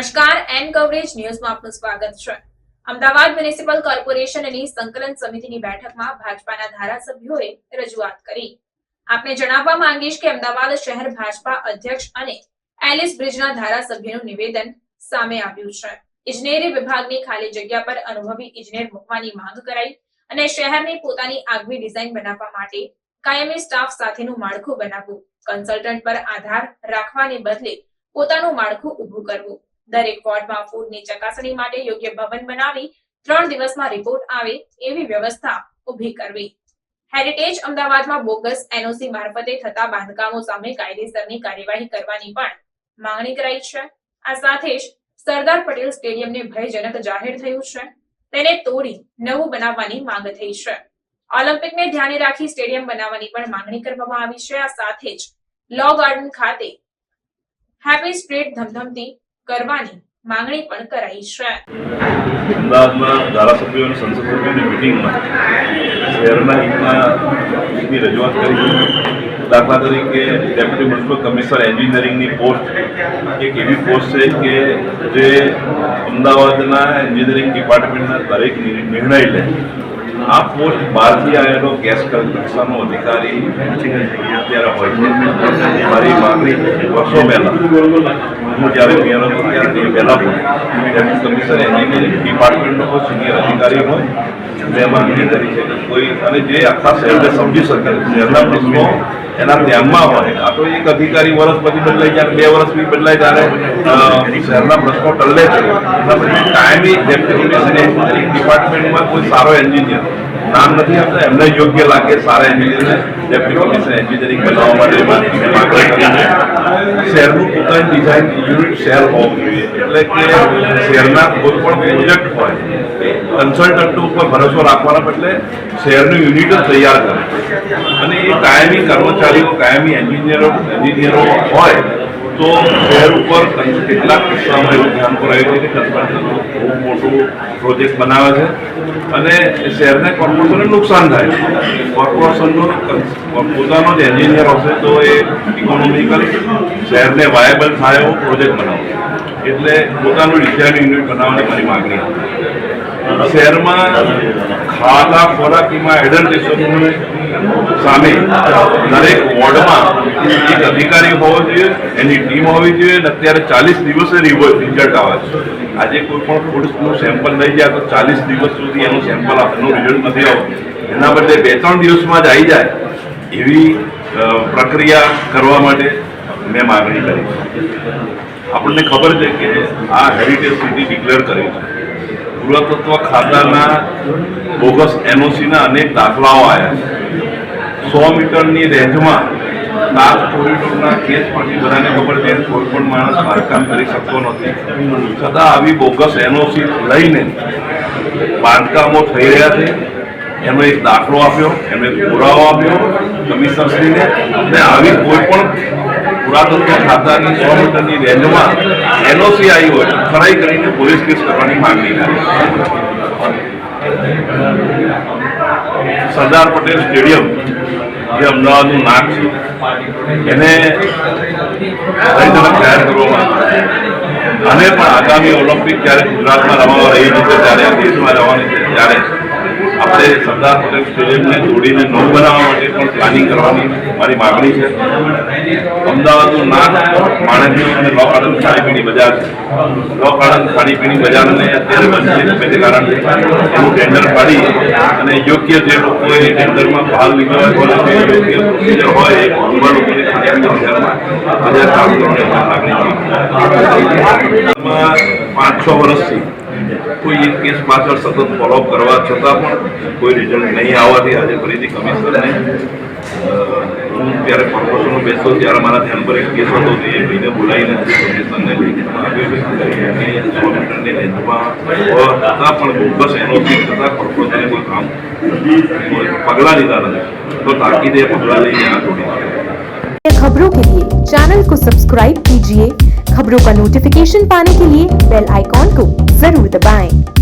નમસ્કાર, N coverage ન્યૂઝમાં આપનું સ્વાગત છે. અમદાવાદ મ્યુનિસિપલ કોર્પોરેશનની સંકલન સમિતિની બેઠકમાં ભાજપાના ધારાસભ્યોએ રજૂઆત કરી. આપને જણાવવા માંગીશ કે અમદાવાદ શહેર ભાજપા અધ્યક્ષ અને એલિસ બ્રિજના ધારાસભ્યનું નિવેદન સામે આવ્યું છે. ઇજનેરી વિભાગની ખાલી જગ્યા પર અનુભવી ઇજનેર મૂકવાની માંગ કરાઈ અને શહેરની પોતાની આગવી ડિઝાઇન બનાવવા માટે કાયમી સ્ટાફ સાથેનું માળખું બનાવવું, કન્સલ્ટન્ટ પર આધાર રાખવાને બદલે પોતાનું માળખું ઊભું કરવું. દરેક વોર્ડમાં ફૂડની ચકાસણી માટે યોગ્ય ભવન બનાવી ત્રણ દિવસમાં રિપોર્ટ આવે એવી વ્યવસ્થા ઊભી કરવી. હેરિટેજ અમદાવાદમાં બોગસ એનઓસી મારફતે થતા બાંધકામો સામે કાયદેસરની કાર્યવાહી કરવાની પણ માંગણી કરાઈ છે. આ સાથે જ સરદાર પટેલ સ્ટેડિયમને ભયજનક જાહેર થયું છે. તેને તોડી નવું બનાવવાની માંગ થઈ છે. ઓલિમ્પિકને ધ્યાને રાખી સ્ટેડિયમ બનાવવાની પણ માંગણી કરવામાં આવી છે. આ સાથે જ લો ગાર્ડન ખાતે હેપી સ્ટ્રીટ ધમધમતી કરવાની માંગણી પણ કરાઈ છે. અમદાવાદમાં ધારાસભ્યો અને સંસદ મિટિંગમાં શહેરના હિતમાં રજૂઆત કરી. દાખલા તરીકે ડેપ્યુટી મ્યુનિસિપલ કમિશનર એન્જિનિયરિંગની પોસ્ટ. એક એવી પોસ્ટ છે કે જે અમદાવાદના એન્જિનિયરિંગ ડિપાર્ટમેન્ટના દરેક નિર- નિર્ણય લે. આ પોસ્ટ બહારથી આવેલો ગેસ કક્ષાનો અધિકારી અત્યારે હોય છે. મારી માગણી વર્ષો પહેલા. હું જ્યારે મેયર હતો ત્યારે એ પહેલા પણ ડેપ્યુટી કમિશનર એન્જિનિયરિંગ ડિપાર્ટમેન્ટનો કોઈ સિનિયર અધિકારી હોય, મેં માંગણી કરી છે કોઈ અને જે આખા શહેરને સમજી શકે શહેરના પ્રશ્નો એના ધ્યાનમાં હોય. આ તો એક અધિકારી વર્ષ પછી બદલાય જ્યારે બે વર્ષ બી બદલાય ત્યારે શહેરના પ્રશ્નો ટલ્લે છે. એના પછી કાયમી ડેપ્યુટી કમિશનર ડિપાર્ટમેન્ટમાં કોઈ સારો એન્જિનિયર નામ નથી આપતા. એમને યોગ્ય લાગે, સારા એન્જિનિયરને ડેપ્યુટી કમિશનર એન્જિનિયરિંગ બનાવવા માટે શહેરનું પોતાની ડિઝાઇન યુનિટ શહેર હોવું જોઈએ. એટલે કે શહેરના કોઈ પણ પ્રોજેક્ટ હોય કન્સલ્ટન્ટ ઉપર ભરોસો રાખવાના બદલે શહેરનું યુનિટ જ તૈયાર કરે. અને એ કાયમી કર્મચારીઓ, કાયમી એન્જિનિયરો એન્જિનિયરો હોય તો શહેર ઉપર કેટલાક કિસ્સામાં એવું ધ્યાન કરાયું છે કે કન્સલ્ટન્ટો બહુ મોટું પ્રોજેક્ટ બનાવે છે અને શહેરને કોર્પોરેશનને નુકસાન થાય કોર્પોરેશનનો પોતાનો જ એન્જિનિયર હશે તો એ ઇકોનોમિકલી શહેરને વાયબલ થાય એવો પ્રોજેક્ટ બનાવો એટલે પોતાનું ડિઝાઇન યુનિટ બનાવવાની મારી માગણી શહેરમાં ખાધા ખોરાકીમાં એડલ્ટેશનની સામે દરેક વોર્ડમાં એક અધિકારી હોવો જોઈએ, એની ટીમ હોવી જોઈએ અને અત્યારે ચાલીસ દિવસે રિઝલ્ટ આવે છે. આજે કોઈ પણ ફૂડનું સેમ્પલ લઈ જાય તો ચાલીસ દિવસ સુધી એનું સેમ્પલ એનું રિઝલ્ટ નથી આવતું. એના બદલે બે ત્રણ દિવસમાં જ આવી જાય એવી પ્રક્રિયા કરવા માટે મેં માગણી કરી આપણને ખબર છે કે આ હેરિટેજ સિટી ડિક્લેર કરી છે. પુરાતત્વ ખાતાના બોગસ એનઓસીના અનેક દાખલાઓ આવ્યા છે. સો મીટરની રેન્જમાં તાજ કોરિડોરના કેસ પછી બધાને ખબર છે, કોઈ પણ માણસ બાંધકામ કરી શકતો નથી. છતાં આવી બોગસ એનઓસી લઈને બાંધકામો થઈ રહ્યા છે. એનો એક દાખલો આપ્યો એમને પુરાવો આપ્યો કમિશનરશ્રીને. અને આવી કોઈ પણ પુરાતત્વ ખાતાની સો મીટરની રેન્જમાં એનઓસી આવી હોય, ખરાઈ કરીને પોલીસ કેસ કરવાની માંગણી કરી. સરદાર પટેલ સ્ટેડિયમ જે અમદાવાદનું નાક છે, એને ભયજનક જાહેર કરવામાં. અને પણ આગામી ઓલિમ્પિક જ્યારે ગુજરાતમાં રમવા રહી છે ત્યારે દેશમાં રવાની છે, ત્યારે આપણે સરદાર પટેલ સ્ટેડિયમને જોડીને નવું બનાવવા માટે પણ પ્લાનિંગ કરવાની મારી માગણી છે. અમદાવાદનું નાક માણેકની અને લો ગાર્ડન ખાણીપીણી બજાર છે. લો ગાર્ડન ખાણીપીણી બજારને અત્યારે બંધ છે કારણથી એનું ટેન્ડર પાડી અને યોગ્ય જે લોકોએ ટેન્ડરમાં ભાગ લીધો હોય યોગ્ય પ્રોસિજર હોય, એ એવા લોકોને ખાણીપીણી બજારમાં બજાર કામ કરવાની માગણી છે. એમાં પાંચ છ વર્ષથી કોઈ એક કેસ પાછળ સતત ફોલોઅપ કરવા છતાં પણ કોઈ રિઝલ્ટ નહીં આવવાથી આજે ફરીથી કમિશનરને અ, હું ત્યારે કોર્પોરેશનનો બેસતો ત્યારે મારા ધ્યાન પર એક કેસ હતો તો એ ભાઈને બોલાવીને આજે કમિશનરને લેખિતમાં આપ્યો છે કે સો મીટરની રેન્જમાં હોવા છતાં પણ બોગસ એનઓસી છતાં કોર્પોરેશને કોઈ કામ કોઈ પગલાં લીધા નથી તો તાકીદે પગલાં લઈને આ તોડી खबरों के लिए चैनल को सब्सक्राइब कीजिए खबरों का नोटिफिकेशन पाने के लिए बेल आइकॉन को fill with a bang.